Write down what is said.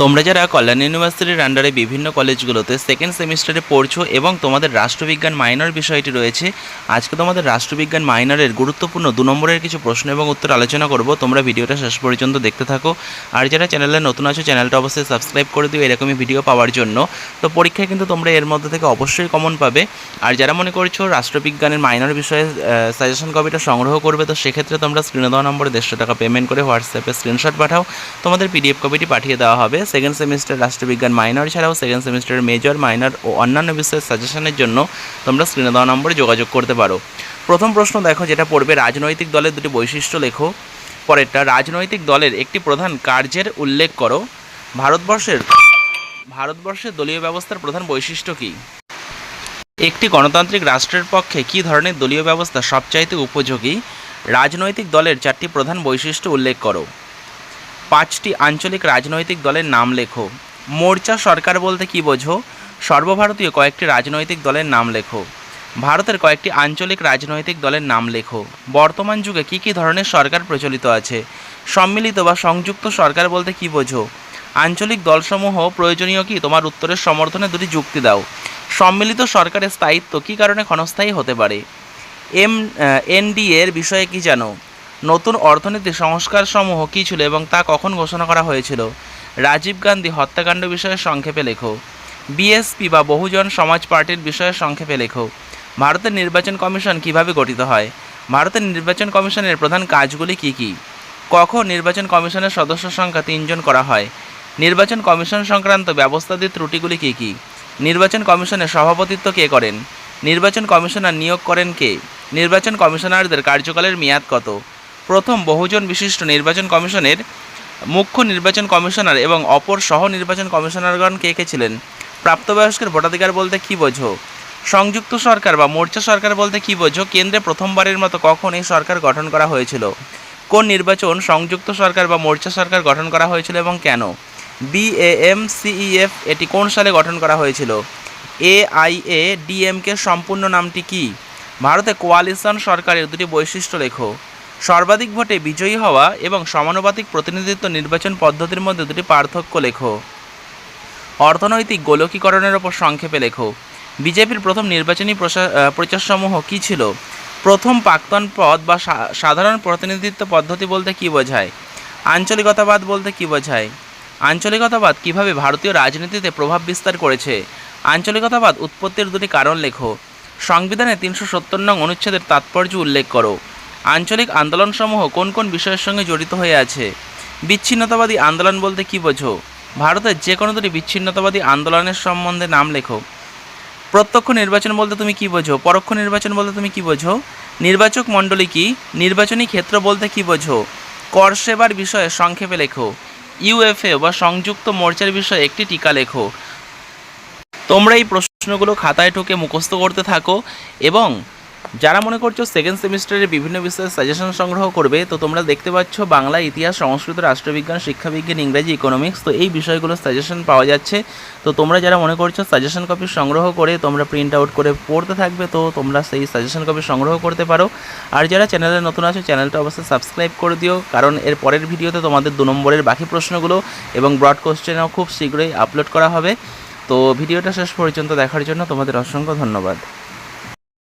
তোমরা যারা কল্যাণ ইউনিভার্সিটির আন্ডারে বিভিন্ন কলেজগুলোতে সেকেন্ড সেমিস্টারে পড়ছো এবং তোমাদের রাষ্ট্রবিজ্ঞান মাইনর বিষয়টি রয়েছে, আজকে তোমাদের রাষ্ট্রবিজ্ঞান মাইনরের গুরুত্বপূর্ণ দু নম্বরের কিছু প্রশ্ন এবং উত্তর আলোচনা করব। তোমরা ভিডিওটা শেষ পর্যন্ত দেখতে থাকো। আর যারা চ্যানেলে নতুন আছো চ্যানেলটা অবশ্যই সাবস্ক্রাইব করে দিও এরকমই ভিডিও পাওয়ার জন্য। তো পরীক্ষায় কিন্তু তোমরা এর মধ্যে থেকে অবশ্যই কমন পাবে। আর যারা মনে করছ রাষ্ট্রবিজ্ঞানের মাইনর বিষয়ে সাজেশন কপিটা সংগ্রহ করবে, তো সেক্ষেত্রে তোমরা স্ক্রিনে দেওয়া নম্বরে দেড়শো টাকা পেমেন্ট করে হোয়াটসঅ্যাপে স্ক্রিনশট পাঠাও। তোমাদের পিডিএফ কপিটি পাঠিয়ে দেওয়া হবে। সেকেন্ড সেমিস্টার রাষ্ট্রবিজ্ঞান মাইনর ছাড়াও সেকেন্ড সেমিস্টারের মেজর মাইনর ও অন্যান্য বিষয়ের সাজেশনের জন্য তোমরা স্ক্রিনে দেওয়া নম্বরে যোগাযোগ করতে পারো। প্রথম প্রশ্ন দেখো, যেটা পড়বে, রাজনৈতিক দলের দুটি বৈশিষ্ট্য লেখো। পরেরটা, রাজনৈতিক দলের একটি প্রধান কার্যের উল্লেখ করো। ভারতবর্ষের ভারতবর্ষের দলীয় ব্যবস্থার প্রধান বৈশিষ্ট্য কী? একটি গণতান্ত্রিক রাষ্ট্রের পক্ষে কী ধরনের দলীয় ব্যবস্থা সবচাইতে উপযোগী? রাজনৈতিক দলের চারটি প্রধান বৈশিষ্ট্য উল্লেখ করো। পাঁচটি আঞ্চলিক রাজনৈতিক দলের নাম লেখো। মোর্চা সরকার বলতে কী বোঝো? সর্বভারতীয় কয়েকটি রাজনৈতিক দলের নাম লেখো। ভারতের কয়েকটি আঞ্চলিক রাজনৈতিক দলের নাম লেখো। বর্তমান যুগে কী কী ধরনের সরকার প্রচলিত আছে? সম্মিলিত বা সংযুক্ত সরকার বলতে কী বোঝো? আঞ্চলিক দলসমূহ প্রয়োজনীয় কি? তোমার উত্তরের সমর্থনে দুটি যুক্তি দাও। সম্মিলিত সরকারের স্থায়িত্ব কী কারণে ক্ষণস্থায়ী হতে পারে? এম এনডিএর বিষয়ে কি জানো? নতুন অর্থনীতি সংস্কার সমূহ কী ছিল এবং তা কখন ঘোষণা করা হয়েছিল? রাজীব গান্ধী হত্যাকাণ্ড বিষয়ে সংক্ষেপে লেখো। বিএসপি বা বহুজন সমাজ পার্টির বিষয়ে সংক্ষেপে লেখো। ভারতের নির্বাচন কমিশন কীভাবে গঠিত হয়? ভারতের নির্বাচন কমিশনের প্রধান কাজগুলি কি কি? কখন নির্বাচন কমিশনের সদস্য সংখ্যা তিনজন করা হয়? নির্বাচন কমিশন সংক্রান্ত ব্যবস্থাদি ত্রুটিগুলি কি কি? নির্বাচন কমিশনের সভাপতিত্ব কে করেন? নির্বাচন কমিশনার নিয়োগ করেন কে? নির্বাচন কমিশনারদের কার্যকালের মেয়াদ কত? প্রথম বহুজন বিশিষ্ট নির্বাচন কমিশনের মুখ্য নির্বাচন কমিশনার এবং অপর সহ নির্বাচন কমিশনারগণ কে কে ছিলেন? প্রাপ্তবয়স্কের ভোটাধিকার বলতে কী বোঝো? সংযুক্ত সরকার বা মোর্চা সরকার বলতে কী বোঝো? কেন্দ্রে প্রথমবারের মতো কখন এই সরকার গঠন করা হয়েছিল? কোন নির্বাচন সংযুক্ত সরকার বা মোর্চা সরকার গঠন করা হয়েছিল এবং কেন? বিএএমসিইএফ এটি কোন সালে গঠন করা হয়েছিল? এআইএ ডিএমকে সম্পূর্ণ নামটি কি? ভারতে কোয়ালিশন সরকারের দুটি বৈশিষ্ট্য লেখো। সর্বাধিক ভোটে বিজয়ী হওয়া এবং সমানুপাতিক প্রতিনিধিত্ব নির্বাচন পদ্ধতির মধ্যে দুটি পার্থক্য লেখো। অর্থনৈতিক গোলকীকরণের ওপর সংক্ষেপে লেখো। বিজেপির প্রথম নির্বাচনী প্রচারসমূহ কী ছিল? প্রথম প্রাক্তন পদ বা সাধারণ প্রতিনিধিত্ব পদ্ধতি বলতে কী বোঝায়? আঞ্চলিকতাবাদ বলতে কী বোঝায়? আঞ্চলিকতাবাদ কীভাবে ভারতীয় রাজনীতিতে প্রভাব বিস্তার করেছে? আঞ্চলিকতাবাদ উৎপত্তির দুটি কারণ লেখো। সংবিধানে তিনশো সত্তর নং অনুচ্ছেদের তাৎপর্য উল্লেখ করো। আঞ্চলিক আন্দোলনসমূহ কোন কোন বিষয়ের সঙ্গে জড়িত হয়ে আছে? বিচ্ছিন্নতাবাদী আন্দোলন বলতে কী বোঝো? ভারতের যে কোনো দুটি বিচ্ছিন্নতাবাদী আন্দোলনের সম্বন্ধে নাম লেখো। প্রত্যক্ষ নির্বাচন বলতে তুমি কি বোঝো? পরোক্ষ নির্বাচন বলতে তুমি কি বোঝো? নির্বাচক মণ্ডলী কি? নির্বাচনী ক্ষেত্র বলতে কি বোঝো? কর সেবার বিষয়ে সংক্ষেপে লেখো। ইউএফএ বা সংযুক্ত মোর্চার বিষয়ে একটি টিকা লেখো। তোমরা এই প্রশ্নগুলো খাতায় ঠুকে মুখস্থ করতে থাকো এবং যারা মনে করছ সেকেন্ড সেমিস্টারে বিভিন্ন বিষয়ে সাজেশন সংগ্রহ করবে, তো তোমরা দেখতে পাচ্ছ বাংলা ইতিহাস, সংস্কৃত, রাষ্ট্রবিজ্ঞান, শিক্ষাবিজ্ঞান, ইংরাজি ইকোনমিক্স তো এই বিষয়গুলো সাজেশন পাওয়া যাচ্ছে। তো তোমরা যারা মনে করছ সাজেশন কপি সংগ্রহ করে তোমরা প্রিন্ট আউট করে পড়তে থাকবে, তো তোমরা সেই সাজেশন কপি সংগ্রহ করতে পারো। আর যারা চ্যানেলে নতুন আছো চ্যানেলটা অবশ্যই সাবস্ক্রাইব করে দিও, কারণ এর পরের ভিডিওতে তোমাদের দু নম্বরের বাকি প্রশ্নগুলো এবং ব্রড কোশ্চেনও খুব শীঘ্রই আপলোড করা হবে। তো ভিডিওটা শেষ পর্যন্ত দেখার জন্য তোমাদের অসংখ্য ধন্যবাদ।